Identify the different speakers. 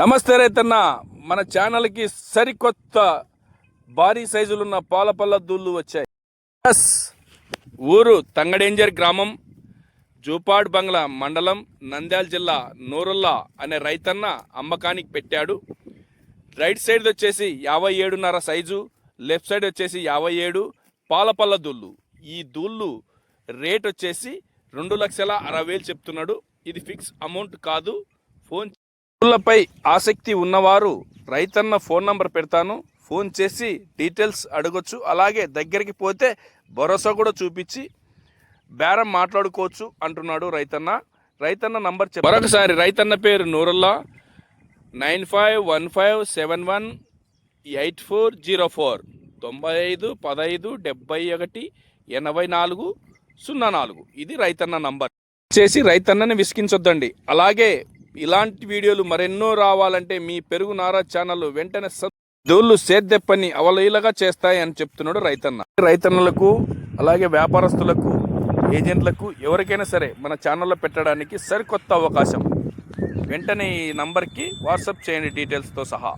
Speaker 1: నమస్తే రైతన్న. మన ఛానల్కి సరికొత్త భారీ సైజులున్న పాలపల్ల దూళ్ళు వచ్చాయి. ఎస్ ఊరు తంగడేంజర్ గ్రామం జూపాడ్ బంగ్లా మండలం నంద్యాల జిల్లా నూరుల్లా అనే రైతన్న అమ్మకానికి పెట్టాడు. రైట్ సైడ్ వచ్చేసి యాభై ఏడున్నర సైజు లెఫ్ట్ సైడ్ వచ్చేసి యాభై ఏడు పాలపల్ల దూళ్ళు ఈ దూళ్ళు రేట్ వచ్చేసి రెండు లక్షల అరవై వేలు చెప్తున్నాడు. ఇది ఫిక్స్ అమౌంట్ కాదు ఫోన్ పై ఆసక్తి ఉన్నవారు రైతన్న ఫోన్ నంబర్ పెడతాను. ఫోన్ చేసి డీటెయిల్స్ అడగొచ్చు. అలాగే దగ్గరికి పోతే భరోసా కూడా చూపించి బేరం మాట్లాడుకోవచ్చు అంటున్నాడు రైతన్న. రైతన్న నంబర్ చెప్ప మరొకసారి రైతన్న పేరు Nurulla. Nine five one five seven one eight four zero four. తొంభై ఐదు పదహైదు డెబ్బై ఒకటి ఎనభై నాలుగు సున్నా నాలుగు. ఇది రైతన్న నంబర్. చేసి రైతన్నని విసిగించొద్దండి. అలాగే ఇలాంటి వీడియోలు మరెన్నో రావాలంటే మీ పెరుగు నారా ఛానల్ వెంటనే సబ్ దోళ్ళు సేద్దెప్పని అవలీలగా చేస్తాయి అని చెప్తున్నాడు రైతన్న. రైతన్నలకు అలాగే వ్యాపారస్తులకు ఏజెంట్లకు ఎవరికైనా సరే మన ఛానల్లో పెట్టడానికి సరికొత్త అవకాశం. వెంటనే ఈ నంబర్కి వాట్సాప్ చేయండి డీటెయిల్స్తో సహా.